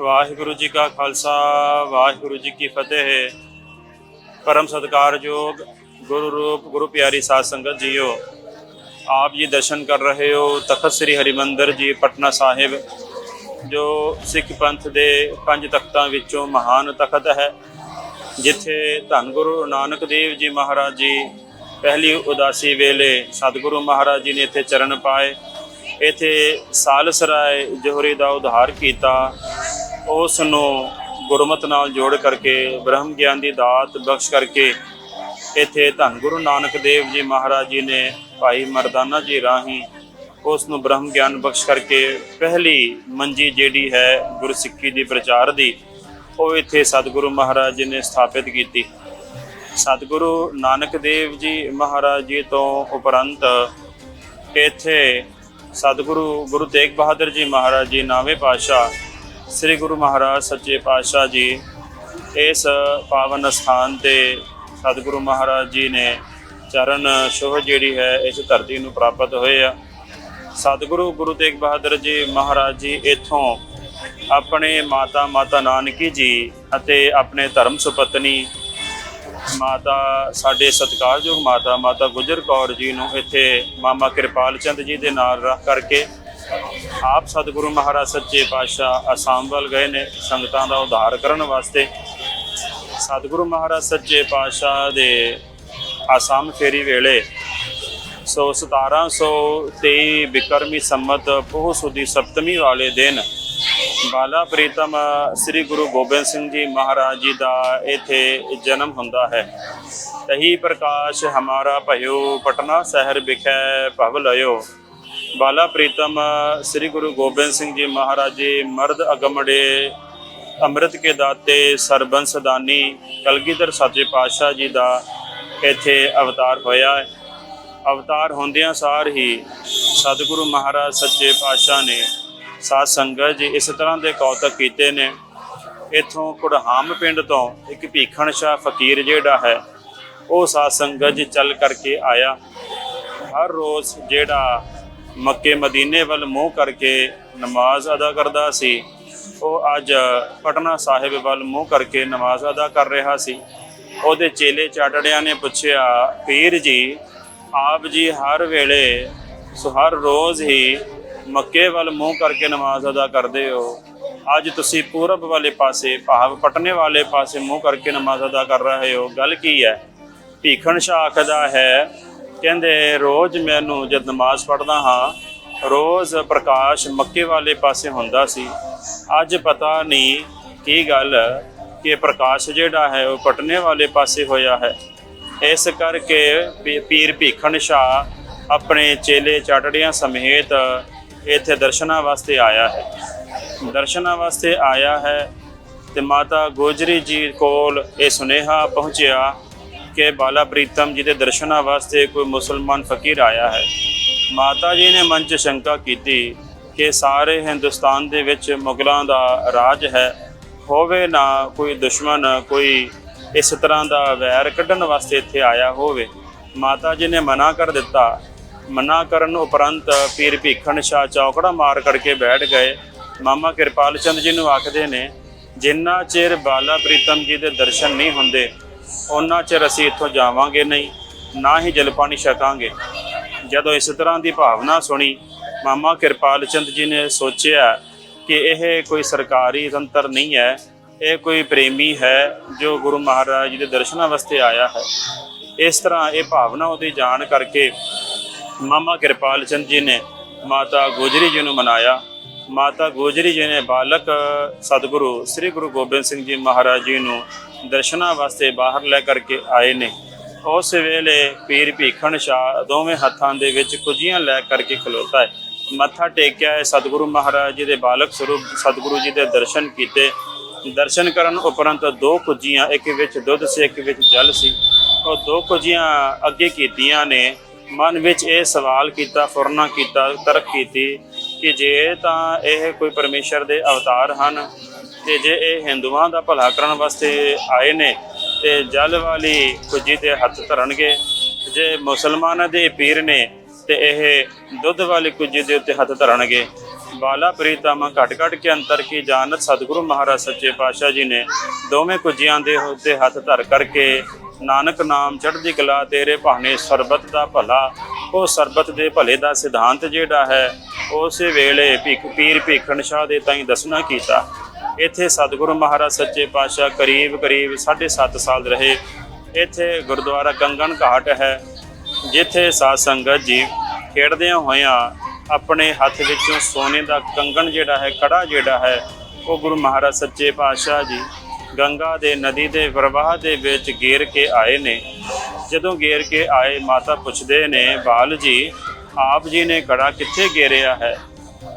ਵਾਹਿਗੁਰੂ ਜੀ ਕਾ ਖਾਲਸਾ, ਵਾਹਿਗੁਰੂ ਜੀ ਕੀ ਫਤਿਹ। ਪਰਮ ਸਤਿਕਾਰਯੋਗ ਗੁਰੂ ਰੂਪ, ਗੁਰੂ ਪਿਆਰੀ ਸਾਧ ਸੰਗਤ ਜੀਓ, ਆਪ ਜੀ ਦਰਸ਼ਨ ਕਰ ਰਹੇ ਹੋ ਤਖਤ ਸ੍ਰੀ ਹਰਿਮੰਦਰ ਜੀ, ਪਟਨਾ ਸਾਹਿਬ, ਜੋ ਸਿੱਖ ਪੰਥ ਦੇ ਪੰਜ ਤਖਤਾਂ ਵਿੱਚੋਂ ਮਹਾਨ ਤਖਤ ਹੈ, ਜਿੱਥੇ ਧੰਨ ਗੁਰੂ ਨਾਨਕ ਦੇਵ ਜੀ ਮਹਾਰਾਜ ਜੀ ਪਹਿਲੀ ਉਦਾਸੀ ਵੇਲੇ ਸਤਿਗੁਰੂ ਮਹਾਰਾਜ ਜੀ ਨੇ ਇੱਥੇ ਚਰਨ ਪਾਏ। ਇੱਥੇ ਸਾਲਸਰਾਏ ਜੋਹਰੀ ਦਾ ਉਧਾਰ ਕੀਤਾ। ਉਸ ਨੂੰ ਗੁਰਮਤ ਨਾਲ ਜੋੜ ਕਰਕੇ, ਬ੍ਰਹਮ ਗਿਆਨ ਦੀ ਦਾਤ ਬਖਸ਼ ਕਰਕੇ ਇੱਥੇ ਧੰਨ ਗੁਰੂ ਨਾਨਕ ਦੇਵ ਜੀ ਮਹਾਰਾਜ ਜੀ ਨੇ ਭਾਈ ਮਰਦਾਨਾ ਜੀ ਰਾਹੀਂ ਉਸ ਨੂੰ ਬ੍ਰਹਮ ਗਿਆਨ ਬਖਸ਼ ਕਰਕੇ ਪਹਿਲੀ ਮੰਜੀ ਜਿਹੜੀ ਹੈ ਗੁਰਸਿੱਖੀ ਦੀ ਪ੍ਰਚਾਰ ਦੀ, ਉਹ ਇੱਥੇ ਸਤਿਗੁਰੂ ਮਹਾਰਾਜ ਜੀ ਨੇ ਸਥਾਪਿਤ ਕੀਤੀ। ਸਤਿਗੁਰੂ ਨਾਨਕ ਦੇਵ ਜੀ ਮਹਾਰਾਜ ਜੀ ਤੋਂ ਉਪਰੰਤ ਇੱਥੇ ਸਤਿਗੁਰੂ ਗੁਰੂ ਤੇਗ ਬਹਾਦਰ ਜੀ ਮਹਾਰਾਜ ਜੀ ਨਾਵੇਂ ਪਾਤਸ਼ਾਹ ਸ੍ਰੀ ਗੁਰੂ ਮਹਾਰਾਜ ਸੱਚੇ ਪਾਤਸ਼ਾਹ ਜੀ ਇਸ ਪਾਵਨ ਸਥਾਨ ਤੇ ਸਤਿਗੁਰੂ ਮਹਾਰਾਜ ਜੀ ਨੇ ਚਰਨ ਛੋਹ ਜਿਹੜੀ ਹੈ, ਇਸ ਧਰਤੀ ਨੂੰ ਪ੍ਰਾਪਤ ਹੋਏ ਆ। ਸਤਿਗੁਰੂ ਗੁਰੂ ਤੇਗ ਬਹਾਦਰ ਜੀ ਮਹਾਰਾਜ ਜੀ ਇੱਥੋਂ ਆਪਣੇ ਮਾਤਾ ਮਾਤਾ ਨਾਨਕੀ ਜੀ ਅਤੇ ਆਪਣੇ ਧਰਮ ਸੁਪਤਨੀ ਮਾਤਾ, ਸਾਡੇ ਸਤਿਕਾਰਯੋਗ ਮਾਤਾ ਮਾਤਾ ਗੁਜਰ ਕੌਰ ਜੀ ਨੂੰ ਇੱਥੇ ਮਾਮਾ ਕਿਰਪਾਲ ਚੰਦ ਜੀ ਦੇ ਨਾਲ ਰੱਖ ਕਰਕੇ ਆਪ ਸਤਿਗੁਰੂ ਮਹਾਰਾਜ ਸੱਚੇ ਪਾਤਸ਼ਾਹ ਅਸਾਮ ਵੱਲ ਗਏ ਨੇ ਸੰਗਤਾਂ ਦਾ ਉਧਾਰ ਕਰਨ ਵਾਸਤੇ। ਸਤਿਗੁਰੂ ਮਹਾਰਾਜ ਸੱਚੇ ਪਾਤਸ਼ਾਹ ਦੇ ਆਸਾਮ ਫੇਰੀ ਵੇਲੇ ਸੋ 1723 ਬਿਕਰਮੀ ਸੰਮਤ ਪੋਹ ਸੁਦੀ ਸਪਤਮੀ ਵਾਲੇ ਦਿਨ ਬਾਲਾ ਪ੍ਰੀਤਮ ਸ੍ਰੀ ਗੁਰੂ ਗੋਬਿੰਦ ਸਿੰਘ ਜੀ ਮਹਾਰਾਜ ਜੀ ਦਾ ਇੱਥੇ ਜਨਮ ਹੁੰਦਾ ਹੈ। ਤਹੀ ਪ੍ਰਕਾਸ਼ ਹਮਾਰਾ ਭਇਓ, ਪਟਨਾ ਸ਼ਹਿਰ ਵਿਖੇ ਭਵ ਲਇਓ। ਬਾਲਾ ਪ੍ਰੀਤਮ, ਸ੍ਰੀ ਗੁਰੂ ਗੋਬਿੰਦ ਸਿੰਘ ਜੀ ਮਹਾਰਾਜ ਜੀ, ਮਰਦ ਅਗਮੜੇ, ਅੰਮ੍ਰਿਤ ਕੇ ਦਾਤੇ, ਸਰਬੰਸ ਦਾਨੀ, ਕਲਗੀਧਰ ਸੱਚੇ ਪਾਤਸ਼ਾਹ ਜੀ ਦਾ ਇੱਥੇ ਅਵਤਾਰ ਹੋਇਆ ਹੈ। ਅਵਤਾਰ ਹੁੰਦਿਆਂ ਸਾਰ ਹੀ ਸਤਿਗੁਰੂ ਮਹਾਰਾਜ ਸੱਚੇ ਪਾਤਸ਼ਾਹ ਨੇ ਸਾਧ ਸੰਗਤ ਜੀ ਇਸ ਤਰ੍ਹਾਂ ਦੇ ਕੌਤਕ ਕੀਤੇ ਨੇ। ਇਥੋਂ ਕੁੜਹਾਮ ਪਿੰਡ ਤੋਂ ਇੱਕ ਭੀਖਣ ਸ਼ਾਹ ਫਕੀਰ ਜਿਹੜਾ ਹੈ, ਉਹ ਸਾਧ ਸੰਗਤ ਜੀ ਚੱਲ ਕਰਕੇ ਆਇਆ। ਹਰ ਰੋਜ਼ ਜਿਹੜਾ ਮੱਕੇ ਮਦੀਨੇ ਵੱਲ ਮੂੰਹ ਕਰਕੇ ਨਮਾਜ਼ ਅਦਾ ਕਰਦਾ ਸੀ। ਉਹ ਅੱਜ ਪਟਨਾ ਸਾਹਿਬ ਵੱਲ ਮੂੰਹ ਕਰਕੇ ਨਮਾਜ਼ ਅਦਾ ਕਰ ਰਿਹਾ ਸੀ। ਉਹਦੇ ਚੇਲੇ ਚਾਟੜਿਆਂ ਨੇ ਪੁੱਛਿਆ, ਪੀਰ ਜੀ, ਆਪ ਜੀ ਹਰ ਵੇਲੇ ਸੋ, ਹਰ ਰੋਜ਼ ਹੀ ਮੱਕੇ ਵੱਲ ਮੂੰਹ ਕਰਕੇ ਨਮਾਜ਼ ਅਦਾ ਕਰਦੇ ਹੋ। ਅੱਜ ਤੁਸੀਂ ਪੂਰਬ ਵਾਲੇ ਪਾਸੇ, ਭਾਵ ਪਟਨੇ ਵਾਲੇ ਪਾਸੇ ਮੂੰਹ ਕਰਕੇ ਨਮਾਜ਼ ਅਦਾ ਕਰ ਰਹੇ ਹੋ। ਗੱਲ ਕੀ ਹੈ? ਭੀਖਣ ਸ਼ਾਹ ਆਖਦਾ ਹੈ ਕਹਿੰਦੇ, ਰੋਜ਼ ਮੈਨੂੰ ਜਦ ਨਮਾਜ਼ ਪੜ੍ਹਦਾ ਹਾਂ, ਰੋਜ਼ ਪ੍ਰਕਾਸ਼ ਮੱਕੇ ਵਾਲੇ ਪਾਸੇ ਹੁੰਦਾ ਸੀ। ਅੱਜ ਪਤਾ ਨਹੀਂ ਕੀ ਗੱਲ, ਕਿ ਪ੍ਰਕਾਸ਼ ਜਿਹੜਾ ਹੈ ਉਹ ਪਟਨੇ ਵਾਲੇ ਪਾਸੇ ਹੋਇਆ ਹੈ। ਇਸ ਕਰਕੇ ਪੀ- ਪੀਰ ਭੀਖਣ ਸ਼ਾਹ ਆਪਣੇ ਚੇਲੇ ਚਾਟੜੀਆਂ ਸਮੇਤ ਇੱਥੇ ਦਰਸ਼ਨਾਂ ਵਾਸਤੇ ਆਇਆ ਹੈ। ਦਰਸ਼ਨਾਂ ਵਾਸਤੇ ਆਇਆ ਹੈ ਤੇ ਮਾਤਾ ਗੋਜਰੀ ਜੀ ਕੋਲ ਇਹ ਸੁਨੇਹਾ ਪਹੁੰਚਿਆ ਕਿ ਬਾਲਾ ਪ੍ਰੀਤਮ ਜੀ ਦੇ ਦਰਸ਼ਨਾਂ ਵਾਸਤੇ ਕੋਈ ਮੁਸਲਮਾਨ ਫਕੀਰ ਆਇਆ ਹੈ। ਮਾਤਾ ਜੀ ਨੇ ਮਨ 'ਚ ਸ਼ੰਕਾ ਕੀਤੀ ਕਿ ਸਾਰੇ ਹਿੰਦੁਸਤਾਨ ਦੇ ਵਿੱਚ ਮੁਗਲਾਂ ਦਾ ਰਾਜ ਹੈ। ਹੋਵੇ ਨਾ ਕੋਈ ਦੁਸ਼ਮਣ ਕੋਈ ਇਸ ਤਰ੍ਹਾਂ ਦਾ ਵੈਰ ਕੱਢਣ ਵਾਸਤੇ ਇੱਥੇ ਆਇਆ ਹੋਵੇ। ਮਾਤਾ ਜੀ ਨੇ ਮਨਾ ਕਰ ਦਿੱਤਾ। ਮਨਾ ਕਰਨ ਉਪਰੰਤ ਪੀਰ ਭੀਖਣ ਸ਼ਾਹ ਚੌਕੜਾ ਮਾਰ ਕਰਕੇ ਬੈਠ ਗਏ। ਮਾਮਾ ਕਿਰਪਾਲ ਚੰਦ ਜੀ ਨੂੰ ਆਖਦੇ ਨੇ, ਜਿੰਨਾ ਚਿਰ ਬਾਲਾ ਪ੍ਰੀਤਮ ਜੀ ਦੇ ਦਰਸ਼ਨ ਨਹੀਂ ਹੁੰਦੇ ਉਹਨਾਂ ਚਿਰ ਅਸੀਂ ਇੱਥੋਂ ਜਾਵਾਂਗੇ ਨਹੀਂ, ਨਾ ਹੀ ਜਲ ਪਾਣੀ ਛਕਾਂਗੇ। ਜਦੋਂ ਇਸ ਤਰ੍ਹਾਂ ਦੀ ਭਾਵਨਾ ਸੁਣੀ, ਮਾਮਾ ਕਿਰਪਾਲ ਚੰਦ ਜੀ ਨੇ ਸੋਚਿਆ ਕਿ ਇਹ ਕੋਈ ਸਰਕਾਰੀ ਤੰਤਰ ਨਹੀਂ ਹੈ, ਇਹ ਕੋਈ ਪ੍ਰੇਮੀ ਹੈ ਜੋ ਗੁਰੂ ਮਹਾਰਾਜ ਜੀ ਦੇ ਦਰਸ਼ਨਾਂ ਵਾਸਤੇ ਆਇਆ ਹੈ। ਇਸ ਤਰ੍ਹਾਂ ਇਹ ਭਾਵਨਾ ਉਹਦੀ ਜਾਣ ਕਰਕੇ ਮਾਮਾ ਕਿਰਪਾਲ ਚੰਦ ਜੀ ਨੇ ਮਾਤਾ ਗੋਜਰੀ ਜੀ ਨੂੰ ਮਨਾਇਆ। ਮਾਤਾ ਗੋਜਰੀ ਜੀ ਨੇ ਬਾਲਕ ਸਤਿਗੁਰੂ ਸ੍ਰੀ ਗੁਰੂ ਗੋਬਿੰਦ ਸਿੰਘ ਜੀ ਮਹਾਰਾਜ ਜੀ ਨੂੰ ਦਰਸ਼ਨਾਂ ਵਾਸਤੇ ਬਾਹਰ ਲੈ ਕਰਕੇ ਆਏ ਨੇ। ਉਸ ਵੇਲੇ ਪੀਰ ਭੀਖਣ ਸ਼ਾਹ ਦੋਵੇਂ ਹੱਥਾਂ ਦੇ ਵਿੱਚ ਕੁਜੀਆਂ ਲੈ ਕਰਕੇ ਖਲੋਤਾ ਹੈ। ਮੱਥਾ ਟੇਕਿਆ ਹੈ ਸਤਿਗੁਰੂ ਮਹਾਰਾਜ ਜੀ ਦੇ ਬਾਲਕ ਸਰੂਪ ਸਤਿਗੁਰੂ ਜੀ ਦੇ ਦਰਸ਼ਨ ਕੀਤੇ। ਦਰਸ਼ਨ ਕਰਨ ਉਪਰੰਤ ਦੋ ਕੁਜੀਆਂ ਇੱਕ ਵਿੱਚ ਦੁੱਧ ਸੀ, ਇੱਕ ਵਿੱਚ ਜਲ ਸੀ। ਉਹ ਦੋ ਕੁਜੀਆਂ ਅੱਗੇ ਕੀਤੀਆਂ ਨੇ। ਮਨ ਵਿੱਚ ਇਹ ਸਵਾਲ ਕੀਤਾ, ਫੁਰਨਾ ਕੀਤਾ, ਤਰਕ ਕੀਤੀ ਕਿ ਜੇ ਤਾਂ ਇਹ ਕੋਈ ਪਰਮੇਸ਼ਰ ਦੇ ਅਵਤਾਰ ਹਨ ਤੇ ਜੇ ਇਹ ਹਿੰਦੂਆਂ ਦਾ ਭਲਾ ਕਰਨ ਵਾਸਤੇ ਆਏ ਨੇ ਤੇ ਜਲ ਵਾਲੀ ਕੁਜੀ ਤੇ ਹੱਥ ਧਰਨਗੇ, ਜੇ ਮੁਸਲਮਾਨਾਂ ਦੇ ਪੀਰ ਨੇ ਤੇ ਇਹ ਦੁੱਧ ਵਾਲੀ ਕੁਜੀ ਦੇ ਉੱਤੇ ਹੱਥ ਧਰਨਗੇ। ਬਾਲਾ ਪ੍ਰੀਤਮ ਘਟ ਘਟ ਕੇ ਅੰਤਰ ਕੀ ਜਾਣਤ ਸਤਿਗੁਰੂ ਮਹਾਰਾਜ ਸੱਚੇ ਪਾਤਸ਼ਾਹ ਜੀ ਨੇ ਦੋਵੇਂ ਕੁਜੀਆਂ ਦੇ ਉੱਤੇ ਹੱਥ ਧਰ ਕਰਕੇ ਨਾਨਕ ਨਾਮ ਚੜ੍ਹਦੀ ਕਲਾ ਤੇਰੇ ਭਾਣੇ ਸਰਬਤ ਦਾ ਭਲਾ, ਉਹ ਸਰਬਤ ਦੇ ਭਲੇ ਦਾ ਸਿਧਾਂਤ ਜਿਹੜਾ ਹੈ, ਉਸੇ ਵੇਲੇ ਭਿਖ ਪੀਰ ਭੀਖਣ ਸ਼ਾਹ ਦੇ ਤਾਈਂ ਦੱਸਣਾ ਕੀਤਾ। ਇੱਥੇ ਸਤਿਗੁਰੂ ਮਹਾਰਾਜ ਸੱਚੇ ਪਾਤਸ਼ਾਹ ਕਰੀਬ ਕਰੀਬ 7.5 ਸਾਲ ਰਹੇ। ਇੱਥੇ ਗੁਰਦੁਆਰਾ ਕੰਗਣ ਘਾਟ ਹੈ, ਜਿੱਥੇ ਸਾਧ ਸੰਗਤ ਜੀ ਖੇਡਦਿਆਂ ਹੋਇਆਂ ਆਪਣੇ ਹੱਥ ਵਿੱਚੋਂ ਸੋਨੇ ਦਾ ਕੰਗਣ ਜਿਹੜਾ ਹੈ, ਕੜਾ ਜਿਹੜਾ ਹੈ, ਉਹ ਗੁਰੂ ਮਹਾਰਾਜ ਸੱਚੇ ਪਾਤਸ਼ਾਹ ਜੀ ਗੰਗਾ ਦੇ ਨਦੀ ਦੇ ਪ੍ਰਵਾਹ ਦੇ ਵਿੱਚ ਗੇਰ ਕੇ ਆਏ ਨੇ। ਜਦੋਂ ਗੇਰ ਕੇ ਆਏ, ਮਾਤਾ ਪੁੱਛਦੇ ਨੇ, ਬਾਲ ਜੀ, ਆਪ ਜੀ ਨੇ ਕੜਾ ਕਿੱਥੇ ਗੇਰਿਆ ਹੈ?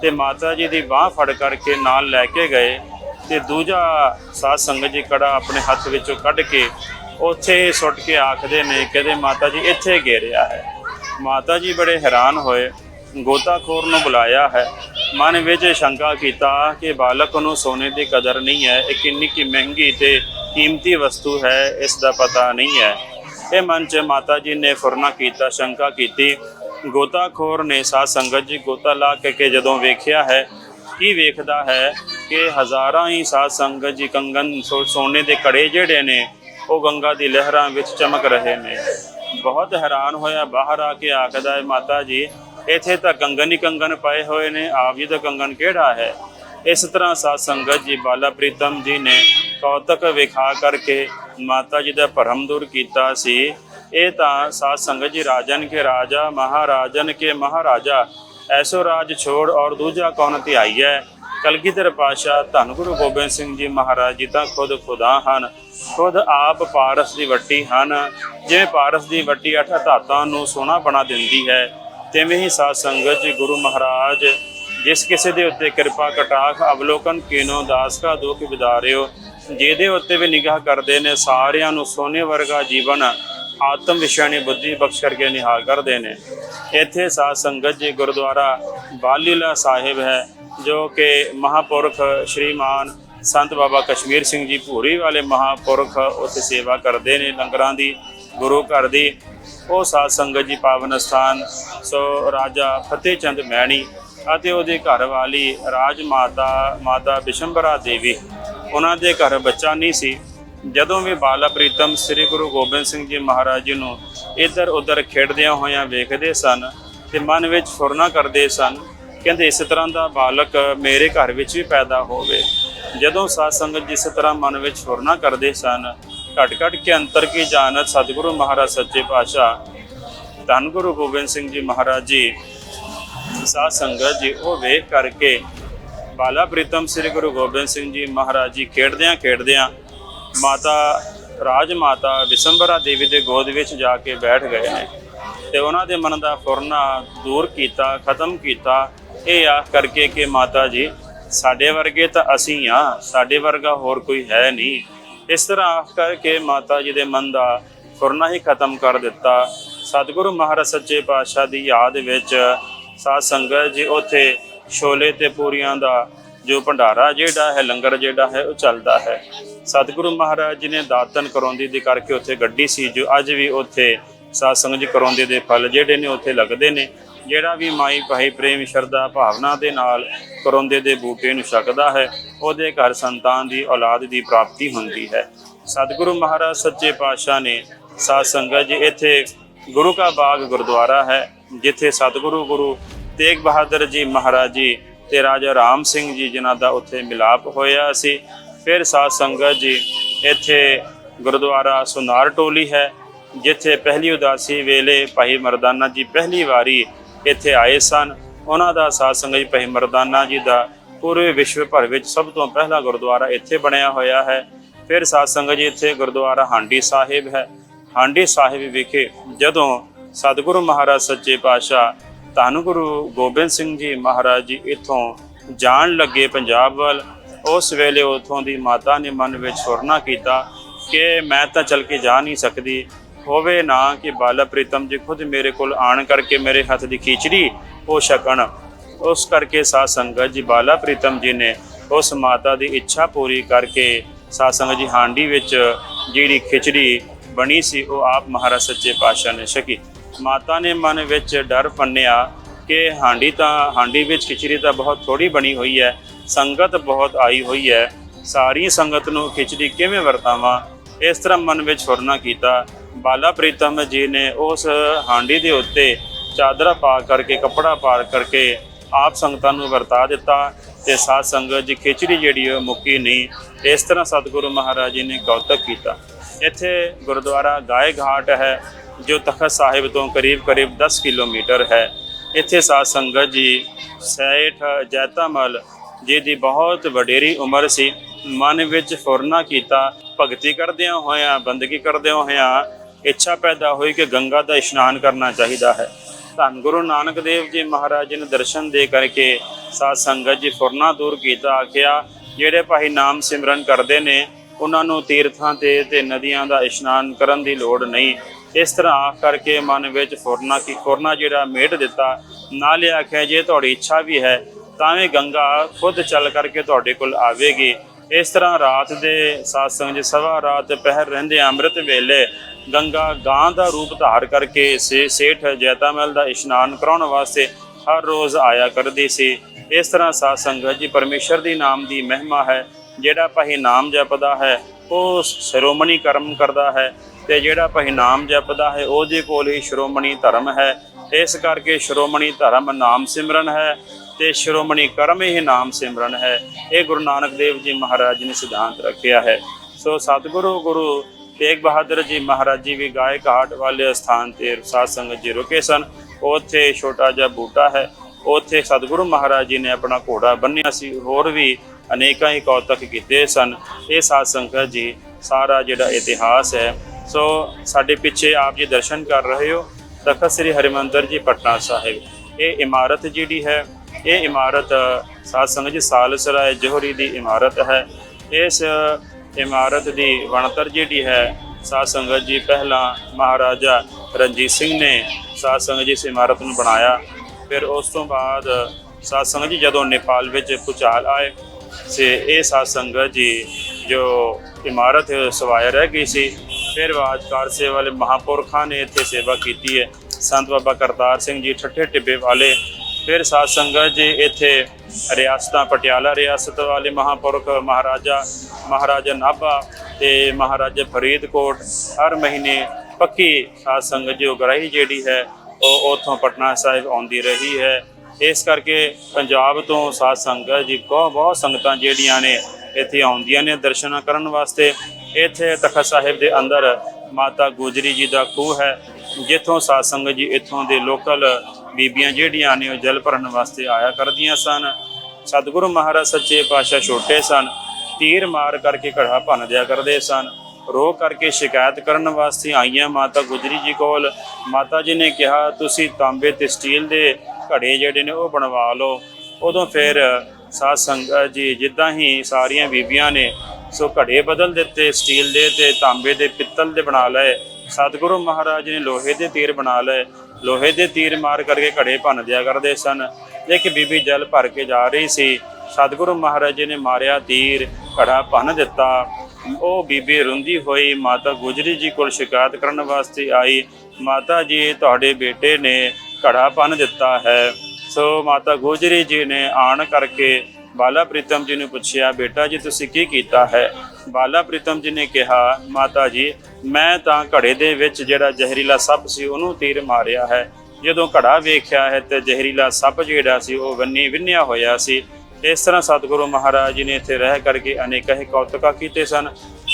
ਤੇ ਮਾਤਾ ਜੀ ਦੀ ਬਾਹ ਫੜ ਕਰਕੇ ਨਾਲ ਲੈ ਕੇ ਗਏ। ਤੇ ਦੂਜਾ ਸਾਧ ਸੰਗਤ ਜੀ ਕੜਾ ਆਪਣੇ ਹੱਥ ਵਿੱਚੋਂ ਕੱਢ ਕੇ ਉੱਥੇ ਸੁੱਟ ਕੇ ਆਖਦੇ ਨੇ ਕਹਿੰਦੇ ਮਾਤਾ ਜੀ ਇੱਥੇ ਗੇਰਿਆ ਹੈ। ਮਾਤਾ ਜੀ ਬੜੇ ਹੈਰਾਨ ਹੋਏ, ਗੋਤਾਖੋਰ ਨੂੰ ਬੁਲਾਇਆ ਹੈ। ਮਨ ਵਿੱਚ ਸ਼ੰਕਾ ਕੀਤਾ ਕਿ ਬਾਲਕ ਨੂੰ ਸੋਨੇ ਦੀ ਕਦਰ ਨਹੀਂ ਹੈ, ਇਹ ਕਿੰਨੀ ਕੀ ਮਹਿੰਗੀ ਤੇ ਕੀਮਤੀ ਵਸਤੂ ਹੈ, ਇਸ ਦਾ ਪਤਾ ਨਹੀਂ ਹੈ। ਇਹ ਮਨ 'ਚ ਮਾਤਾ ਜੀ ਨੇ ਫੁਰਨਾ ਕੀਤਾ, ਸ਼ੰਕਾ ਕੀਤੀ। ਗੋਤਾਖੋਰ ਨੇ ਸਾਧ ਸੰਗਤ ਜੀ ਗੋਤਾ ਲਾ ਕੇ ਜਦੋਂ ਵੇਖਿਆ ਹੈ, ਕੀ ਵੇਖਦਾ ਹੈ ਕਿ ਹਜ਼ਾਰਾਂ ਹੀ ਸਾਧ ਸੰਗਤ ਜੀ ਕੰਗਨ ਸੋ- ਸੋਨੇ ਦੇ ਕੜੇ ਜਿਹੜੇ ਨੇ, ਉਹ ਗੰਗਾ ਦੀ ਲਹਿਰਾਂ ਵਿੱਚ ਚਮਕ ਰਹੇ ਨੇ। ਬਹੁਤ ਹੈਰਾਨ ਹੋਇਆ, ਬਾਹਰ ਆ ਕੇ ਆਖਦਾ ਹੈ, ਮਾਤਾ ਜੀ, ਇੱਥੇ ਤਾਂ ਕੰਗਨ ਹੀ ਕੰਗਨ ਪਏ ਹੋਏ ਨੇ, ਆਪ ਜੀ ਦਾ ਕੰਗਨ ਕਿਹੜਾ ਹੈ? ਇਸ ਤਰ੍ਹਾਂ ਸਾਧ ਸੰਗਤ ਜੀ, ਬਾਲਾ ਪ੍ਰੀਤਮ ਜੀ ਨੇ ਕੌਤਕ ਵਿਖਾ ਕਰਕੇ ਮਾਤਾ ਜੀ ਦਾ ਭਰਮ ਦੂਰ ਕੀਤਾ ਸੀ। ਇਹ ਤਾਂ ਸਾਧ ਸੰਗਤ ਜੀ, ਰਾਜਨ ਕੇ ਰਾਜਾ, ਮਹਾਰਾਜਨ ਕੇ ਮਹਾਰਾਜਾ, ਐਸੋ ਰਾਜ ਛੋੜ ਔਰ ਦੂਜਾ ਕੌਣ ਧਿਆਈ ਹੈ? ਕਲਗੀਧਰ ਪਾਸ਼ਾ ਧੰਨ ਗੁਰੂ ਗੋਬਿੰਦ ਸਿੰਘ ਜੀ ਮਹਾਰਾਜ ਜੀ ਤਾਂ ਖੁਦ ਖੁਦਾ ਹਨ, ਖੁਦ ਆਪ ਪਾਰਸ ਦੀ ਵੱਟੀ ਹਨ, ਜਿਵੇਂ ਪਾਰਸ ਦੀ ਵੱਟੀ ਅੱਠ ਧਾਤਾਂ ਨੂੰ ਸੋਨਾ ਬਣਾ ਦਿੰਦੀ ਹੈ, ਤਿਵੇਂ ਹੀ ਸਾਧ ਸੰਗਤ ਜੀ ਗੁਰੂ ਮਹਾਰਾਜ, ਜਿਸ ਕਿਸੇ ਦੇ ਉੱਤੇ ਕਿਰਪਾ, ਕਟਾਖ, ਅਵਲੋਕਨ, ਕੀਨੋ, ਦਾਸ ਕਾ ਦੁਖ ਵਿਦਾਰਿਓ, ਜਿਹਦੇ ਉੱਤੇ ਵੀ ਨਿਗਾਹ ਕਰਦੇ ਨੇ, ਸਾਰਿਆਂ ਨੂੰ ਸੋਨੇ ਵਰਗਾ ਜੀਵਨ, ਆਤਮ ਵਿਸ਼ਾਣੀ ਬੁੱਧੀ ਬਖਸ਼ ਕਰਕੇ ਨਿਹਾਲ ਕਰਦੇ ਨੇ। ਇੱਥੇ ਸਾਧ ਸੰਗਤ ਜੀ ਗੁਰਦੁਆਰਾ ਬਾਲੀਲਾ ਸਾਹਿਬ ਹੈ ਜੋ ਕਿ ਮਹਾਪੁਰਖ ਸ਼੍ਰੀਮਾਨ ਸੰਤ ਬਾਬਾ ਕਸ਼ਮੀਰ ਸਿੰਘ ਜੀ ਭੂਰੀ ਵਾਲੇ ਮਹਾਪੁਰਖ ਉੱਥੇ ਸੇਵਾ ਕਰਦੇ ਨੇ, ਲੰਗਰਾਂ ਦੀ, ਗੁਰੂ ਘਰ ਦੀ। ਉਹ ਸਾਧ ਸੰਗਤ ਜੀ ਪਾਵਨ ਸਥਾਨ, ਸੋ ਰਾਜਾ ਫਤਿਹ ਚੰਦ ਮੈਣੀ ਅਤੇ ਉਹਦੇ ਘਰ ਵਾਲੀ ਰਾਜ ਮਾਤਾ ਮਾਤਾ ਬਿਸ਼ੰਬਰਾ ਦੇਵੀ, ਉਹਨਾਂ ਦੇ ਘਰ ਬੱਚਾ ਨਹੀਂ ਸੀ। ਜਦੋਂ ਵੀ ਬਾਲਾ ਪ੍ਰੀਤਮ ਸ੍ਰੀ ਗੁਰੂ ਗੋਬਿੰਦ ਸਿੰਘ ਜੀ ਮਹਾਰਾਜ ਜੀ ਨੂੰ ਇੱਧਰ ਉੱਧਰ ਖੇਡਦਿਆਂ ਹੋਇਆਂ ਵੇਖਦੇ ਸਨ ਤੇ ਮਨ ਵਿੱਚ ਫੁਰਨਾ ਕਰਦੇ ਸਨ ਕਹਿੰਦੇ ਇਸ ਤਰ੍ਹਾਂ ਦਾ ਬਾਲਕ ਮੇਰੇ ਘਰ ਵਿੱਚ ਵੀ ਪੈਦਾ ਹੋਵੇ। ਜਦੋਂ ਸਾਧ ਸੰਗਤ ਜਿਸ ਤਰ੍ਹਾਂ ਮਨ ਵਿੱਚ ਫੁਰਨਾ ਕਰਦੇ ਸਨ, ਘਟ ਘਟ ਕੇ ਅੰਤਰ ਕੀ ਜਾਣਤ ਸਤਿਗੁਰੂ ਮਹਾਰਾਜ ਸੱਚੇ ਪਾਤਸ਼ਾਹ। ਧੰਨ ਗੁਰੂ ਗੋਬਿੰਦ ਸਿੰਘ ਜੀ ਮਹਾਰਾਜ ਜੀ, ਸਾਧ ਸੰਗਤ ਜੀ, ਉਹ ਵੇਖ ਕਰਕੇ ਬਾਲਾ ਪ੍ਰੀਤਮ ਸ੍ਰੀ ਗੁਰੂ ਗੋਬਿੰਦ ਸਿੰਘ ਜੀ ਮਹਾਰਾਜ ਜੀ ਖੇਡਦਿਆਂ ਖੇਡਦਿਆਂ ਮਾਤਾ, ਰਾਜ ਮਾਤਾ ਵਿਸ਼ੰਬਰਾ ਦੇਵੀ ਦੇ ਗੋਦ ਵਿੱਚ ਜਾ ਕੇ ਬੈਠ ਗਏ ਨੇ। ਤੇ ਉਹਨਾਂ ਦੇ ਮਨ ਦਾ ਫੁਰਨਾ ਦੂਰ ਕੀਤਾ, ਖਤਮ ਕੀਤਾ। ਇਹ ਆਖ ਕਰਕੇ ਕਿ ਮਾਤਾ ਜੀ, ਸਾਡੇ ਵਰਗੇ ਤਾਂ ਅਸੀਂ ਆ, ਸਾਡੇ ਵਰਗਾ ਹੋਰ ਕੋਈ ਹੈ ਨਹੀਂ। ਇਸ ਤਰ੍ਹਾਂ ਆਖ ਕਰਕੇ ਮਾਤਾ ਜੀ ਦੇ ਮਨ ਦਾ ਫੁਰਨਾ ਹੀ ਖਤਮ ਕਰ ਦਿੱਤਾ। ਸਤਿਗੁਰੂ ਮਹਾਰਾਜ ਸੱਚੇ ਪਾਤਸ਼ਾਹ ਦੀ ਯਾਦ ਵਿੱਚ ਸਾਧ ਸੰਗਤ ਜੀ ਉੱਥੇ ਛੋਲੇ ਤੇ ਪੂਰੀਆਂ ਦਾ ਜੋ ਭੰਡਾਰਾ ਜਿਹੜਾ ਹੈ, ਲੰਗਰ ਜਿਹੜਾ ਹੈ, ਉਹ ਚੱਲਦਾ ਹੈ। ਸਤਿਗੁਰੂ ਮਹਾਰਾਜ ਜੀ ਨੇ ਦਾਤਨ ਕਰਾਉਂਦੀ ਦੀ ਕਰਕੇ ਉੱਥੇ ਗੱਡੀ ਸੀ, ਜੋ ਅੱਜ ਵੀ ਉੱਥੇ ਸਾਧ ਜੀ ਕਰੌਂਦੀ ਦੇ ਫਲ ਜਿਹੜੇ ਨੇ ਉੱਥੇ ਲੱਗਦੇ ਨੇ, ਜਿਹੜਾ ਵੀ ਮਾਈ ਭਾਈ ਪ੍ਰੇਮ ਸ਼ਰਧਾ ਭਾਵਨਾ ਦੇ ਨਾਲ ਕਰੋਂਦੇ ਦੇ ਬੂਟੇ ਨੂੰ ਛਕਦਾ ਹੈ, ਉਹਦੇ ਘਰ ਸੰਤਾਨ ਦੀ ਔਲਾਦ ਦੀ ਪ੍ਰਾਪਤੀ ਹੁੰਦੀ ਹੈ। ਸਤਿਗੁਰੂ ਮਹਾਰਾਜ ਸੱਚੇ ਪਾਤਸ਼ਾਹ ਨੇ ਸਾਧ ਸੰਗਤ ਜੀ ਇੱਥੇ ਗੁਰੂ ਕਾ ਬਾਗ ਗੁਰਦੁਆਰਾ ਹੈ, ਜਿੱਥੇ ਸਤਿਗੁਰੂ ਗੁਰੂ ਤੇਗ ਬਹਾਦਰ ਜੀ ਮਹਾਰਾਜ ਜੀ ਤੇ ਰਾਜਾ ਰਾਮ ਸਿੰਘ ਜੀ ਜਿਨ੍ਹਾਂ ਦਾ ਉੱਥੇ ਮਿਲਾਪ ਹੋਇਆ ਸੀ। ਫਿਰ ਸਾਧ ਸੰਗਤ ਜੀ ਇੱਥੇ ਗੁਰਦੁਆਰਾ ਸੁਨਾਰ ਟੋਲੀ ਹੈ ਜਿੱਥੇ ਪਹਿਲੀ ਉਦਾਸੀ ਵੇਲੇ ਭਾਈ ਮਰਦਾਨਾ ਜੀ ਪਹਿਲੀ ਵਾਰੀ ਇੱਥੇ ਆਏ ਸਨ, ਉਹਨਾਂ ਦਾ ਸਾਧ ਸੰਗਤ ਜੀ ਭਾਈ ਮਰਦਾਨਾ ਜੀ ਦਾ ਪੂਰੇ ਵਿਸ਼ਵ ਭਰ ਵਿੱਚ ਸਭ ਤੋਂ ਪਹਿਲਾ ਗੁਰਦੁਆਰਾ ਇੱਥੇ ਬਣਿਆ ਹੋਇਆ ਹੈ। ਫਿਰ ਸਾਧ ਸੰਗਤ ਜੀ ਇੱਥੇ ਗੁਰਦੁਆਰਾ ਹਾਂਡੀ ਸਾਹਿਬ ਹੈ। ਹਾਂਡੀ ਸਾਹਿਬ ਵਿਖੇ ਜਦੋਂ ਸਤਿਗੁਰੂ ਮਹਾਰਾਜ ਸੱਚੇ ਪਾਤਸ਼ਾਹ ਧੰਨ ਗੁਰੂ ਗੋਬਿੰਦ ਸਿੰਘ ਜੀ ਮਹਾਰਾਜ ਜੀ ਇੱਥੋਂ ਜਾਣ ਲੱਗੇ ਪੰਜਾਬ ਵੱਲ, ਉਸ ਵੇਲੇ ਉਥੋਂ ਦੀ ਮਾਤਾ ਨੇ ਮਨ ਵਿੱਚ ਸੁਰਨਾ ਕੀਤਾ ਕਿ ਮੈਂ ਤਾਂ ਚੱਲ ਕੇ ਜਾ ਨਹੀਂ ਸਕਦੀ। ਹੋਵੇ ਨਾ ਕਿ ਬਾਲਾ ਪ੍ਰੀਤਮ ਜੀ ਖੁਦ ਮੇਰੇ ਕੋਲ ਆਣ ਕਰਕੇ ਮੇਰੇ ਹੱਥ ਦੀ ਖਿਚੜੀ ਉਹ ਛਕਣ ਉਸ ਕਰਕੇ ਸਾਧ ਸੰਗਤ ਜੀ ਬਾਲਾ ਪ੍ਰੀਤਮ ਜੀ ਨੇ ਉਸ ਮਾਤਾ ਦੀ ਇੱਛਾ ਪੂਰੀ ਕਰਕੇ ਸਾਧ ਸੰਗਤ ਜੀ ਹਾਂਡੀ ਵਿੱਚ ਜਿਹੜੀ ਖਿਚੜੀ ਬਣੀ ਸੀ, ਉਹ ਆਪ ਮਹਾਰਾਜ ਸੱਚੇ ਪਾਤਸ਼ਾਹ ਨੇ ਛਕੀ। ਮਾਤਾ ਨੇ ਮਨ ਵਿੱਚ ਡਰ ਪੰਨਿਆ ਕਿ ਹਾਂਡੀ ਤਾਂ, ਹਾਂਡੀ ਵਿੱਚ ਖਿਚੜੀ ਤਾਂ ਬਹੁਤ ਥੋੜੀ ਬਣੀ ਹੋਈ ਹੈ, ਸੰਗਤ ਬਹੁਤ ਆਈ ਹੋਈ ਹੈ, ਸਾਰੀ ਸੰਗਤ ਨੂੰ ਖਿਚੜੀ ਕਿਵੇਂ ਵਰਤਾਵਾਂ? ਇਸ ਤਰ੍ਹਾਂ ਮਨ ਵਿੱਚ ਫੁਰਨਾ ਕੀਤਾ। ਬਾਲਾ ਪ੍ਰੀਤਮ ਜੀ ਨੇ ਉਸ ਹਾਂਡੀ ਦੇ ਉੱਤੇ ਚਾਦਰਾ ਪਾ ਕਰਕੇ, ਕੱਪੜਾ ਪਾ ਕਰਕੇ ਆਪ ਸੰਗਤਾਂ ਨੂੰ ਵਰਤਾ ਦਿੱਤਾ ਤੇ ਸਾਧ ਸੰਗਤ ਜੀ ਖਿਚੜੀ ਜਿਹੜੀ ਉਹ ਮੁੱਕੀ ਨਹੀਂ, ਇਸ ਤਰ੍ਹਾਂ ਸਤਿਗੁਰੂ ਮਹਾਰਾਜ ਜੀ ਨੇ ਕੌਤਕ ਕੀਤਾ। ਇੱਥੇ ਗੁਰਦੁਆਰਾ ਗਾਏ ਘਾਟ ਹੈ, ਜੋ ਤਖਤ ਸਾਹਿਬ ਤੋਂ ਕਰੀਬ-ਕਰੀਬ 10 ਕਿਲੋਮੀਟਰ ਹੈ। ਇੱਥੇ ਸਾਧ ਸੰਗਤ ਜੀ ਸੇਠ ਜੈਤਾਮਲ ਜੀ ਦੀ ਬਹੁਤ ਵਡੇਰੀ ਉਮਰ ਸੀ, ਮਨ ਵਿੱਚ ਫੁਰਨਾ ਕੀਤਾ, ਭਗਤੀ ਕਰਦਿਆਂ ਹੋਇਆਂ, ਬੰਦਗੀ ਕਰਦਿਆਂ ਹੋਇਆਂ ਇੱਛਾ ਪੈਦਾ ਹੋਈ ਕਿ ਗੰਗਾ ਦਾ ਇਸ਼ਨਾਨ ਕਰਨਾ ਚਾਹੀਦਾ ਹੈ। ਧੰਨ ਗੁਰੂ ਨਾਨਕ ਦੇਵ ਜੀ ਮਹਾਰਾਜ ਜੀ ਨੇ ਦਰਸ਼ਨ ਦੇ ਕਰਕੇ ਸਾਧ ਸੰਗਤ ਜੀ ਫੁਰਨਾ ਦੂਰ ਕੀਤਾ, ਆਖਿਆ, ਜਿਹੜੇ ਭਾਈ ਨਾਮ ਸਿਮਰਨ ਕਰਦੇ ਨੇ, ਉਹਨਾਂ ਨੂੰ ਤੀਰਥਾਂ ਤੇ ਤੇ ਨਦੀਆਂ ਦਾ ਇਸ਼ਨਾਨ ਕਰਨ ਦੀ ਲੋੜ ਨਹੀਂ। ਇਸ ਤਰ੍ਹਾਂ ਆਖ ਕਰਕੇ ਮਨ ਵਿੱਚ ਫੁਰਨਾ ਕੀ, ਫੁਰਨਾ ਜਿਹੜਾ ਮੇਟ ਦਿੱਤਾ, ਨਾਲੇ ਆਖਿਆ, ਜੇ ਤੁਹਾਡੀ ਇੱਛਾ ਵੀ ਹੈ, ਤਾਂ ਵੀ ਗੰਗਾ ਖੁਦ ਚੱਲ ਕਰਕੇ ਤੁਹਾਡੇ ਕੋਲ ਆਵੇਗੀ। ਇਸ ਤਰ੍ਹਾਂ ਰਾਤ ਦੇ ਸਾਧ ਸੰਗਤ ਸਵਾ ਰਾਤ ਪਹਿਰ ਰਹਿੰਦੇ ਅੰਮ੍ਰਿਤ ਵੇਲੇ ਗੰਗਾ ਗਾਂ ਦਾ ਰੂਪ ਧਾਰ ਕਰਕੇ ਸੇ ਸੇਠ ਜੈਤਾਮਲ ਦਾ ਇਸ਼ਨਾਨ ਕਰਾਉਣ ਵਾਸਤੇ ਹਰ ਰੋਜ਼ ਆਇਆ ਕਰਦੀ ਸੀ। ਇਸ ਤਰ੍ਹਾਂ ਸਾਧ ਸੰਗਤ ਜੀ ਪਰਮੇਸ਼ਰ ਦੀ ਨਾਮ ਦੀ ਮਹਿਮਾ ਹੈ, ਜਿਹੜਾ ਭਾਈ ਨਾਮ ਜਪਦਾ ਹੈ, ਉਹ ਸ਼੍ਰੋਮਣੀ ਕਰਮ ਕਰਦਾ ਹੈ ਤੇ ਜਿਹੜਾ ਭਾਈ ਨਾਮ ਜਪਦਾ ਹੈ, ਉਹਦੇ ਕੋਲ ਹੀ ਸ਼੍ਰੋਮਣੀ ਧਰਮ ਹੈ। ਇਸ ਕਰਕੇ ਸ਼੍ਰੋਮਣੀ ਧਰਮ ਨਾਮ ਸਿਮਰਨ ਹੈ। ਤੇ ਸ਼੍ਰੋਮਣੀ ਕਰਮ ਹੀ ਨਾਮ ਸਿਮਰਨ ਹੈ। ਇਹ ਗੁਰੂ ਨਾਨਕ ਦੇਵ ਜੀ ਮਹਾਰਾਜ ਨੇ ਸਿਧਾਂਤ ਰੱਖਿਆ ਹੈ। ਸੋ ਸਤਿਗੁਰੂ, ਗੁਰੂ ਤੇਗ ਬਹਾਦਰ ਜੀ ਮਹਾਰਾਜ ਜੀ ਵੀ ਗਾਏ ਘਾਟ ਵਾਲੇ ਸਥਾਨ ਤੇ ਸਾਧ ਸੰਗਤ ਜੀ ਰੁਕੇ ਸਨ। ਉੱਥੇ ਛੋਟਾ ਜਿਹਾ ਬੂਟਾ ਹੈ। ਉੱਥੇ ਸਤਿਗੁਰੂ ਮਹਾਰਾਜ ਜੀ ਨੇ ਆਪਣਾ ਘੋੜਾ ਬੰਨਿਆ ਸੀ। ਹੋਰ ਵੀ ਅਨੇਕਾਂ ਹੀ ਕੌਤਕ ਕੀਤੇ ਸਨ। ਇਹ ਸਾਧ ਸੰਗਤ ਜੀ ਸਾਰਾ ਜਿਹੜਾ ਇਤਿਹਾਸ ਹੈ। ਸੋ ਸਾਡੇ ਪਿੱਛੇ ਆਪ ਜੀ ਦਰਸ਼ਨ ਕਰ ਰਹੇ ਹੋ। ਤਖਤ ਸ੍ਰੀ ਹਰਿਮੰਦਰ ਜੀ, ਪਟਨਾ ਸਾਹਿਬ। ਇਹ ਇਮਾਰਤ ਜਿਹੜੀ ਹੈ ਇਹ ਇਮਾਰਤ ਸਾਧ ਸੰਗਤ ਜੀ ਸਾਲਸਰਾਏ ਜੋਹਰੀ ਦੀ ਇਮਾਰਤ ਹੈ। ਇਸ ਇਮਾਰਤ ਦੀ ਬਣਤਰ ਜਿਹੜੀ ਹੈ, ਸਾਧ ਸੰਗਤ ਜੀ ਪਹਿਲਾਂ ਮਹਾਰਾਜਾ ਰਣਜੀਤ ਸਿੰਘ ਨੇ ਸਾਧ ਸੰਗਤ ਜੀ ਇਸ ਇਮਾਰਤ ਨੂੰ ਬਣਾਇਆ। ਫਿਰ ਉਸ ਤੋਂ ਬਾਅਦ ਸਾਧ ਸੰਗਤ ਜੀ ਜਦੋਂ ਨੇਪਾਲ ਵਿੱਚ ਭੁਚਾਲ ਆਏ, ਸੇ ਇਹ ਸਾਧ ਸੰਗਤ ਜੀ ਜੋ ਇਮਾਰਤ ਸਵਾਇਆ ਰਹਿ ਗਈ ਸੀ, ਫਿਰ ਰਾਜਕਾਰ ਸੇਵਾ ਵਾਲੇ ਮਹਾਪੁਰਖਾਂ ਨੇ ਇੱਥੇ ਸੇਵਾ ਕੀਤੀ ਹੈ। ਸੰਤ ਬਾਬਾ ਕਰਤਾਰ ਸਿੰਘ ਜੀ ਠੱਠੇ ਟਿੱਬੇ ਵਾਲੇ ਫਿਰ ਸਾਧ ਸੰਗਤ ਜੀ ਇੱਥੇ ਰਿਆਸਤਾਂ, ਪਟਿਆਲਾ ਰਿਆਸਤ ਵਾਲੇ ਮਹਾਪੁਰਖ ਮਹਾਰਾਜਾ ਮਹਾਰਾਜਾ ਨਾਭਾ ਤੇ ਮਹਾਰਾਜਾ ਫਰੀਦਕੋਟ ਹਰ ਮਹੀਨੇ ਪੱਕੀ ਸਾਧ ਸੰਗਤ ਜੀ ਉਗਰਾਹੀ ਜਿਹੜੀ ਹੈ, ਉਹ ਉਥੋਂ ਪਟਨਾ ਸਾਹਿਬ ਆਉਂਦੀ ਰਹੀ ਹੈ। ਇਸ ਕਰਕੇ ਪੰਜਾਬ ਤੋਂ ਸਾਧ ਸੰਗਤ ਜੀ ਬਹੁਤ ਬਹੁਤ ਸੰਗਤਾਂ ਜਿਹੜੀਆਂ ਨੇ ਇੱਥੇ ਆਉਂਦੀਆਂ ਨੇ ਦਰਸ਼ਨ ਕਰਨ ਵਾਸਤੇ। ਇੱਥੇ ਤਖਤ ਸਾਹਿਬ ਦੇ ਅੰਦਰ ਮਾਤਾ ਗੁਜਰੀ ਜੀ ਦਾ ਖੂਹ ਹੈ, ਜਿੱਥੋਂ ਸਾਧ ਸੰਗਤ ਜੀ ਇੱਥੋਂ ਦੇ ਲੋਕਲ ਬੀਬੀਆਂ ਜਿਹੜੀਆਂ ਨੇ ਉਹ ਜਲ ਭਰਨ ਵਾਸਤੇ ਆਇਆ ਕਰਦੀਆਂ ਸਨ। ਸਤਿਗੁਰੂ ਮਹਾਰਾਜ ਸੱਚੇ ਪਾਤਸ਼ਾਹ ਛੋਟੇ ਸਨ। ਤੀਰ ਮਾਰ ਕਰਕੇ ਘੜਾ ਭੰਨ ਦਿਆ ਕਰਦੇ ਸਨ। ਰੋ ਕਰਕੇ ਸ਼ਿਕਾਇਤ ਕਰਨ ਵਾਸਤੇ ਆਈਆਂ ਮਾਤਾ ਗੁਜਰੀ ਜੀ ਕੋਲ। ਮਾਤਾ ਜੀ ਨੇ ਕਿਹਾ, ਤੁਸੀਂ ਤਾਂਬੇ ਤੇ ਸਟੀਲ ਦੇ ਘੜੇ ਜਿਹੜੇ ਨੇ ਉਹ ਬਣਵਾ ਲਓ। ਉਦੋਂ ਫਿਰ ਸਾਧ ਸੰਗਤ ਜੀ, ਜਿੱਦਾਂ ਹੀ ਸਾਰੀਆਂ ਬੀਬੀਆਂ ਨੇ ਸੋ ਘੜੇ ਬਦਲ ਦਿੱਤੇ, ਸਟੀਲ ਦੇ ਤੇ ਤਾਂਬੇ ਦੇ ਪਿੱਤਲ ਦੇ ਬਣਾ ਲਏ। ਸਤਿਗੁਰੂ ਮਹਾਰਾਜ ਨੇ ਲੋਹੇ ਦੇ ਤੀਰ ਬਣਾ ਲਏ। ਲੋਹੇ ਦੇ ਤੀਰ ਮਾਰ ਕਰਕੇ ਘੜੇ ਭੰਨ ਦਿਆ ਕਰਦੇ ਸਨ। ਇੱਕ ਬੀਬੀ ਜਲ ਭਰ ਕੇ ਜਾ ਰਹੀ ਸੀ। ਸਤਿਗੁਰੂ ਮਹਾਰਾਜ ਜੀ ਨੇ ਮਾਰਿਆ ਤੀਰ, ਘੜਾ ਭੰਨ ਦਿੱਤਾ। ਉਹ ਬੀਬੀ ਰੁੰਦੀ ਹੋਈ ਮਾਤਾ ਗੁਜਰੀ ਜੀ ਕੋਲ ਸ਼ਿਕਾਇਤ ਕਰਨ ਵਾਸਤੇ ਆਈ। ਮਾਤਾ ਜੀ, ਤੁਹਾਡੇ ਬੇਟੇ ਨੇ ਘੜਾ ਭੰਨ ਦਿੱਤਾ ਹੈ। ਸੋ ਮਾਤਾ ਗੁਜਰੀ ਜੀ ਨੇ ਆਣ ਕਰਕੇ ਬਾਲਾ ਪ੍ਰੀਤਮ ਜੀ ਨੂੰ ਪੁੱਛਿਆ, ਬੇਟਾ ਜੀ, ਤੁਸੀਂ ਕੀ ਕੀਤਾ ਹੈ? ਬਾਲਾ ਪ੍ਰੀਤਮ ਜੀ ਨੇ ਕਿਹਾ, ਮਾਤਾ ਜੀ, ਮੈਂ ਤਾਂ ਘੜੇ ਦੇ ਵਿੱਚ ਜਿਹੜਾ ਜ਼ਹਿਰੀਲਾ ਸੱਪ ਸੀ, ਉਹਨੂੰ ਤੀਰ ਮਾਰਿਆ ਹੈ। ਜਦੋਂ ਘੜਾ ਵੇਖਿਆ ਹੈ ਤੇ ਜ਼ਹਿਰੀਲਾ ਸੱਪ ਜਿਹੜਾ ਸੀ, ਉਹ ਵੰਨੀ ਵਿੰਨਿਆ ਹੋਇਆ ਸੀ। ਇਸ ਤਰ੍ਹਾਂ ਸਤਿਗੁਰੂ ਮਹਾਰਾਜ ਜੀ ਨੇ ਇੱਥੇ ਰਹਿ ਕਰਕੇ ਅਨੇਕਾਂ ਹੀ ਕੌਤਕਾ ਕੀਤੇ ਸਨ।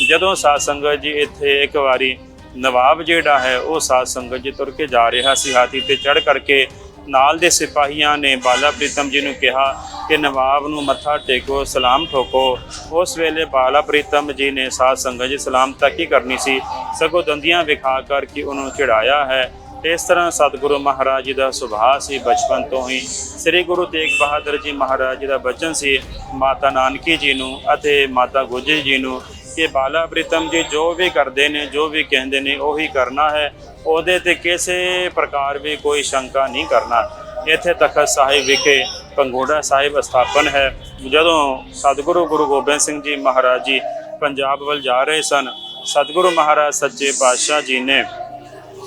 ਜਦੋਂ ਸਾਧ ਸੰਗਤ ਜੀ ਇੱਥੇ ਇੱਕ ਵਾਰੀ ਨਵਾਬ ਜਿਹੜਾ ਹੈ, ਉਹ ਸਾਧ ਸੰਗਤ ਜੀ ਤੁਰ ਕੇ ਜਾ ਰਿਹਾ ਸੀ, ਹਾਥੀ ਤੇ ਚੜ ਕਰਕੇ ਨਾਲ ਦੇ ਸਿਪਾਹੀਆਂ ਨੇ ਬਾਲਾ ਪ੍ਰੀਤਮ ਜੀ ਨੂੰ ਕਿਹਾ ਕਿ ਨਵਾਬ ਨੂੰ ਮੱਥਾ ਟੇਕੋ, ਸਲਾਮ ਠੋਕੋ। ਉਸ ਵੇਲੇ ਬਾਲਾ ਪ੍ਰੀਤਮ ਜੀ ਨੇ ਸਾਧ ਸੰਗਤ ਜੀ ਸਲਾਮ ਤੱਕ ਹੀ ਕਰਨੀ ਸੀ? ਸਗੋਂ ਦੰਦੀਆਂ ਵਿਖਾ ਕਰਕੇ ਉਹਨੂੰ ਚੜਾਇਆ ਹੈ। ਇਸ ਤਰ੍ਹਾਂ ਸਤਿਗੁਰੂ ਮਹਾਰਾਜ ਜੀ ਦਾ ਸੁਭਾਅ ਸੀ ਬਚਪਨ ਤੋਂ ਹੀ। ਸ੍ਰੀ ਗੁਰੂ ਤੇਗ ਬਹਾਦਰ ਜੀ ਮਹਾਰਾਜ ਜੀ ਦਾ ਬਚਨ ਸੀ ਮਾਤਾ ਨਾਨਕੀ ਜੀ ਨੂੰ ਅਤੇ ਮਾਤਾ ਗੁਜਰੀ ਜੀ ਨੂੰ। ਕਿ ਬਾਲਾ ਪ੍ਰੀਤਮ ਜੀ ਜੋ ਵੀ ਕਰਦੇ ਨੇ, ਜੋ ਵੀ ਕਹਿੰਦੇ ਨੇ, ਉਹੀ ਕਰਨਾ ਹੈ। ਉਹਦੇ ਤੇ ਕਿਸੇ ਪ੍ਰਕਾਰ ਵੀ ਕੋਈ ਸ਼ੰਕਾ ਨਹੀਂ ਕਰਨਾ। ਇੱਥੇ ਤਖਤ ਸਾਹਿਬ ਵਿਖੇ ਪੰਗੋੜਾ ਸਾਹਿਬ ਸਥਾਪਨ ਹੈ। ਜਦੋਂ ਸਤਿਗੁਰੂ ਗੁਰੂ ਗੋਬਿੰਦ ਸਿੰਘ ਜੀ ਮਹਾਰਾਜ ਜੀ ਪੰਜਾਬ ਵੱਲ ਜਾ ਰਹੇ ਸਨ, ਸਤਿਗੁਰੂ ਮਹਾਰਾਜ ਸੱਚੇ ਪਾਤਸ਼ਾਹ ਜੀ ਨੇ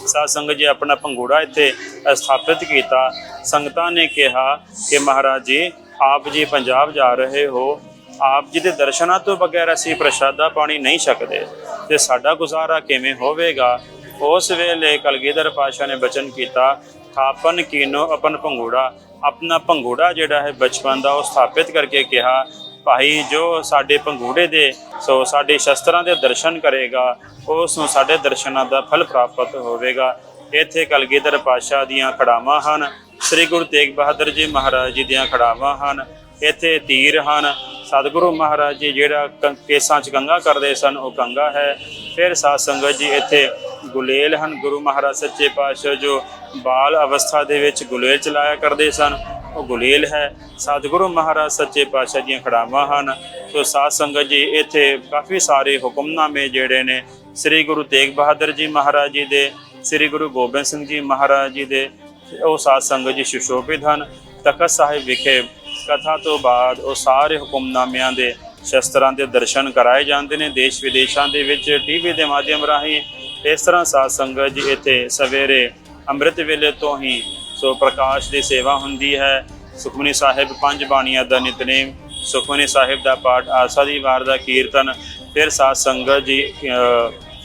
ਸਾਧ ਸੰਗਤ ਜੀ ਆਪਣਾ ਪੰਗੂੜਾ ਇੱਥੇ ਸਥਾਪਿਤ ਕੀਤਾ। ਸੰਗਤਾਂ ਨੇ ਕਿਹਾ ਕਿ ਮਹਾਰਾਜ ਜੀ, ਆਪ ਜੀ ਪੰਜਾਬ ਜਾ ਰਹੇ ਹੋ। ਆਪ ਜੀ ਦੇ ਦਰਸ਼ਨਾਂ ਤੋਂ ਬਗੈਰ ਅਸੀਂ ਪ੍ਰਸ਼ਾਦਾ ਪਾਣੀ ਨਹੀਂ ਸਕਦੇ। ਤੇ ਸਾਡਾ ਗੁਜ਼ਾਰਾ ਕਿਵੇਂ ਹੋਵੇਗਾ? ਉਸ ਵੇਲੇ ਕਲਗੀਧਰ ਪਾਸ਼ਾ ਨੇ ਬਚਨ ਕੀਤਾ, ਥਾਪਨ ਕੀਨੋ ਆਪਨ ਭੰਗੂੜਾ। ਆਪਣਾ ਭੰਗੂੜਾ ਜਿਹੜਾ ਹੈ ਬਚਪਨ ਦਾ ਉਹ ਸਥਾਪਿਤ ਕਰਕੇ ਕਿਹਾ, ਭਾਈ, ਜੋ ਸਾਡੇ ਪੰਗੂੜੇ ਦੇ, ਸੋ ਸਾਡੇ ਸ਼ਸਤਰਾਂ ਦੇ ਦਰਸ਼ਨ ਕਰੇਗਾ, ਉਸ ਨੂੰ ਸਾਡੇ ਦਰਸ਼ਨਾਂ ਦਾ ਫਲ ਪ੍ਰਾਪਤ ਹੋਵੇਗਾ। ਇੱਥੇ ਕਲਗੀਧਰ ਪਾਸ਼ਾ ਦੀਆਂ ਖੜਾਵਾਂ ਹਨ, ਸ੍ਰੀ ਗੁਰੂ ਤੇਗ ਬਹਾਦਰ ਜੀ ਮਹਾਰਾਜ ਜੀ ਦੀਆਂ ਖੜਾਵਾਂ ਹਨ, ਇੱਥੇ ਤੀਰ ਹਨ ਸਤਿਗੁਰੂ ਮਹਾਰਾਜ ਜੀ ਜਿਹੜਾ ਕ- ਕੇਸਾਂ 'ਚ ਕੰਗਾ ਕਰਦੇ ਸਨ, ਉਹ ਕੰਗਾ ਹੈ। ਫਿਰ ਸਾਧ ਸੰਗਤ ਜੀ ਇੱਥੇ ਗੁਲੇਲ ਹਨ। ਗੁਰੂ ਮਹਾਰਾਜ ਸੱਚੇ ਪਾਤਸ਼ਾਹ ਜੋ ਬਾਲ ਅਵਸਥਾ ਦੇ ਵਿੱਚ ਗੁਲੇਲ ਚਲਾਇਆ ਕਰਦੇ ਸਨ, ਉਹ ਗੁਲੇਲ ਹੈ। ਸਤਿਗੁਰੂ ਮਹਾਰਾਜ ਸੱਚੇ ਪਾਤਸ਼ਾਹ ਦੀਆਂ ਖੜਾਵਾਂ ਹਨ। ਸੋ ਸਾਧ ਸੰਗਤ ਜੀ ਇੱਥੇ ਕਾਫੀ ਸਾਰੇ ਹੁਕਮਨਾਮੇ ਜਿਹੜੇ ਨੇ ਸ੍ਰੀ ਗੁਰੂ ਤੇਗ ਬਹਾਦਰ ਜੀ ਮਹਾਰਾਜ ਜੀ ਦੇ, ਸ੍ਰੀ ਗੁਰੂ ਗੋਬਿੰਦ ਸਿੰਘ ਜੀ ਮਹਾਰਾਜ ਜੀ ਦੇ, ਉਹ ਸਾਧ ਸੰਗਤ ਜੀ ਸੁਸ਼ੋਭਿਤ ਹਨ। ਤਖਤ ਸਾਹਿਬ ਵਿਖੇ ਕਥਾ ਤੋਂ ਬਾਅਦ ਉਹ ਸਾਰੇ ਹੁਕਮਨਾਮਿਆਂ ਦੇ ਸ਼ਸਤਰਾਂ ਦੇ ਦਰਸ਼ਨ ਕਰਾਏ ਜਾਂਦੇ ਨੇ, ਦੇਸ਼ ਵਿਦੇਸ਼ਾਂ ਦੇ ਵਿੱਚ, ਟੀਵੀ ਦੇ ਮਾਧਿਅਮ ਰਾਹੀਂ। ਇਸ ਤਰ੍ਹਾਂ ਸਾਧ ਸੰਗਤ ਜੀ ਇੱਥੇ ਸਵੇਰੇ ਅੰਮ੍ਰਿਤ ਵੇਲੇ ਤੋਂ ਹੀ ਸੋ ਪ੍ਰਕਾਸ਼ ਦੀ ਸੇਵਾ ਹੁੰਦੀ ਹੈ। ਸੁਖਮਨੀ ਸਾਹਿਬ ਪੰਜ ਬਾਣੀਆਂ ਦਾ ਨਿਤਨੇਮ, ਸੁਖਮਨੀ ਸਾਹਿਬ ਦਾ ਪਾਠ, ਆਸਾ ਦੀ ਵਾਰ ਦਾ ਕੀਰਤਨ, ਫਿਰ ਸਾਧ ਸੰਗਤ ਜੀ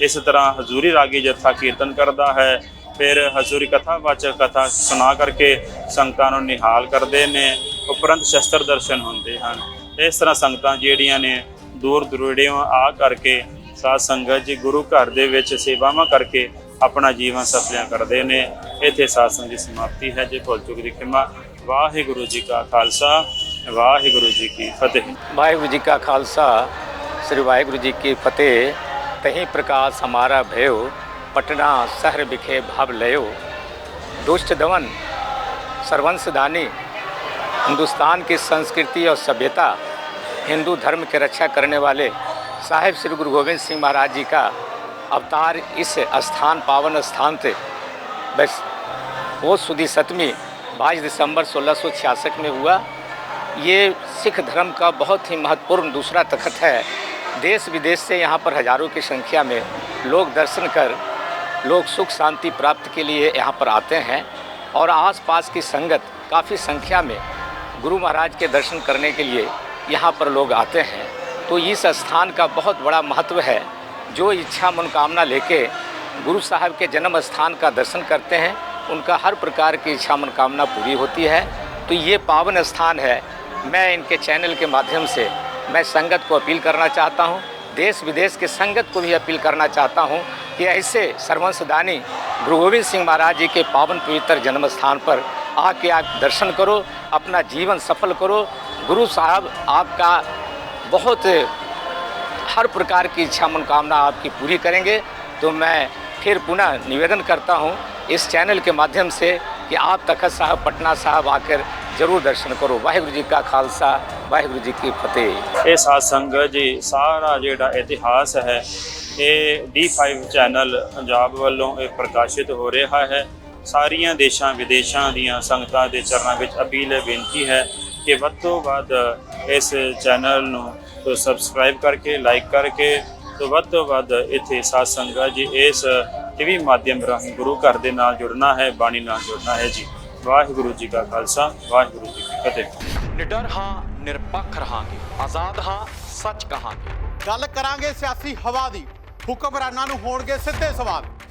ਇਸ ਤਰ੍ਹਾਂ ਹਜ਼ੂਰੀ ਰਾਗੀ ਜਥਾ ਕੀਰਤਨ ਕਰਦਾ ਹੈ। ਫਿਰ ਹਜ਼ੂਰੀ ਕਥਾ ਵਾਚਕ ਕਥਾ ਸੁਣਾ ਕਰਕੇ ਸੰਗਤਾਂ ਨੂੰ ਨਿਹਾਲ ਕਰਦੇ ਨੇ। ਉਪਰੰਤ ਸ਼ਸਤਰ ਦਰਸ਼ਨ ਹੁੰਦੇ ਹਨ। ਇਸ ਤਰ੍ਹਾਂ ਸੰਗਤਾਂ ਜਿਹੜੀਆਂ ਨੇ ਦੂਰ ਦੁਰੇੜਿਓਂ ਆ ਕਰਕੇ ਸਾਧ ਸੰਗਤ ਜੀ ਗੁਰੂ ਘਰ ਦੇ ਵਿੱਚ ਸੇਵਾਵਾਂ ਕਰਕੇ ਆਪਣਾ ਜੀਵਨ ਸਫਲਿਆ ਕਰਦੇ ਨੇ। ਇੱਥੇ ਸਾਧ ਸੰਗਤ ਦੀ ਸਮਾਪਤੀ ਹੈ। ਜੇ ਭੁੱਲ ਚੁੱਕ ਦੀ ਖਿਮਾ। ਵਾਹਿਗੁਰੂ ਜੀ ਕਾ ਖਾਲਸਾ। ਵਾਹਿਗੁਰੂ ਜੀ ਕੀ ਫਤਿਹ। ਵਾਹਿਗੁਰੂ ਜੀ ਕਾ ਖਾਲਸਾ। ਸ੍ਰੀ ਵਾਹਿਗੁਰੂ ਜੀ ਕੀ ਫਤਿਹ। ਤਹੀਂ ਪ੍ਰਕਾਸ਼ ਹਮਾਰਾ ਭਇਓ। ਪਟਨਾ ਸ਼ਹਿਰ ਵਿਖੇ ਭਵ ਲਿਓ ਦੁਸ਼ਟ ਦਵਨ ਸਰਵੰਸਦਾਨੀ हिंदुस्तान की संस्कृति और सभ्यता, हिंदू धर्म की रक्षा करने वाले साहिब श्री गुरु गोविंद सिंह महाराज जी का अवतार इस स्थान, पावन स्थान से बस, वो सुदी सतमी बाईस दिसंबर 1666 में हुआ। ये सिख धर्म का बहुत ही महत्वपूर्ण दूसरा तखत है। देश विदेश से यहाँ पर हज़ारों की संख्या में लोग दर्शन कर, लोग सुख शांति प्राप्त के लिए यहाँ पर आते हैं और आसपास की संगत काफ़ी संख्या में गुरु महाराज के दर्शन करने के लिए यहाँ पर लोग आते हैं। तो इस स्थान का बहुत बड़ा महत्व है। जो इच्छा मनोकामना लेके गुरु साहब के जन्म स्थान का दर्शन करते हैं, उनका हर प्रकार की इच्छा मनोकामना पूरी होती है। तो ये पावन स्थान है। मैं इनके चैनल के माध्यम से मैं संगत को अपील करना चाहता हूँ। देश विदेश के संगत को भी अपील करना चाहता हूँ कि ऐसे सर्वंशदानी गुरु गोविंद सिंह महाराज जी के पावन पवित्र जन्म स्थान पर आके आप दर्शन करो अपना जीवन सफल करो गुरु साहब आपका बहुत हर प्रकार की इच्छा मनोकामना आपकी पूरी करेंगे तो मैं फिर पुनः निवेदन करता हूँ इस चैनल के माध्यम से कि आप तखत साहब पटना साहब आकर जरूर दर्शन करो वाहिगुरु जी का खालसा वाहिगुरु जी की फतेह ਇਹ ਸਾਧ ਸੰਗਤ ਜੀ ਸਾਰਾ ਜਿਹੜਾ ਇਤਿਹਾਸ ਹੈ ਇਹ D5 ਚੈਨਲ ਪੰਜਾਬ ਵੱਲੋਂ ਇਹ ਪ੍ਰਕਾਸ਼ਿਤ ਹੋ ਰਿਹਾ ਹੈ ਸਾਰੀਆਂ ਦੇਸ਼ਾਂ ਵਿਦੇਸ਼ਾਂ ਦੀਆਂ ਸੰਗਤਾਂ ਦੇ ਚਰਨਾਂ ਵਿੱਚ ਅਪੀਲ ਹੈ ਬੇਨਤੀ ਹੈ ਕਿ ਵੱਧ ਤੋਂ ਵੱਧ ਇਸ ਚੈਨਲ ਨੂੰ ਤੋਂ ਸਬਸਕ੍ਰਾਈਬ ਕਰਕੇ ਲਾਈਕ ਕਰਕੇ ਤੋਂ ਵੱਧ ਤੋਂ ਵੱਧ ਇੱਥੇ ਸਾਧ ਸੰਗਤ ਜੀ ਇਸ ਟੀਵੀ ਮਾਧਿਅਮ ਰਾਹੀਂ ਗੁਰੂ ਘਰ ਦੇ ਨਾਲ ਜੁੜਨਾ ਹੈ ਬਾਣੀ ਨਾਲ ਜੁੜਨਾ ਹੈ ਜੀ। ਵਾਹਿਗੁਰੂ ਜੀ ਕਾ ਖਾਲਸਾ ਵਾਹਿਗੁਰੂ ਜੀ ਕੀ ਫਤਿਹ। ਨਿਡਰ ਹਾਂ ਨਿਰਪੱਖ ਰਹਾਂਗੇ ਆਜ਼ਾਦ ਹਾਂ ਸੱਚ ਕਹਾਂਗੇ। ਗੱਲ ਕਰਾਂਗੇ ਸਿਆਸੀ ਹਵਾ ਦੀ ਹੁਕਮਰਾਨਾਂ ਨੂੰ ਹੋਣਗੇ ਸਿੱਧੇ ਸਵਾਲ।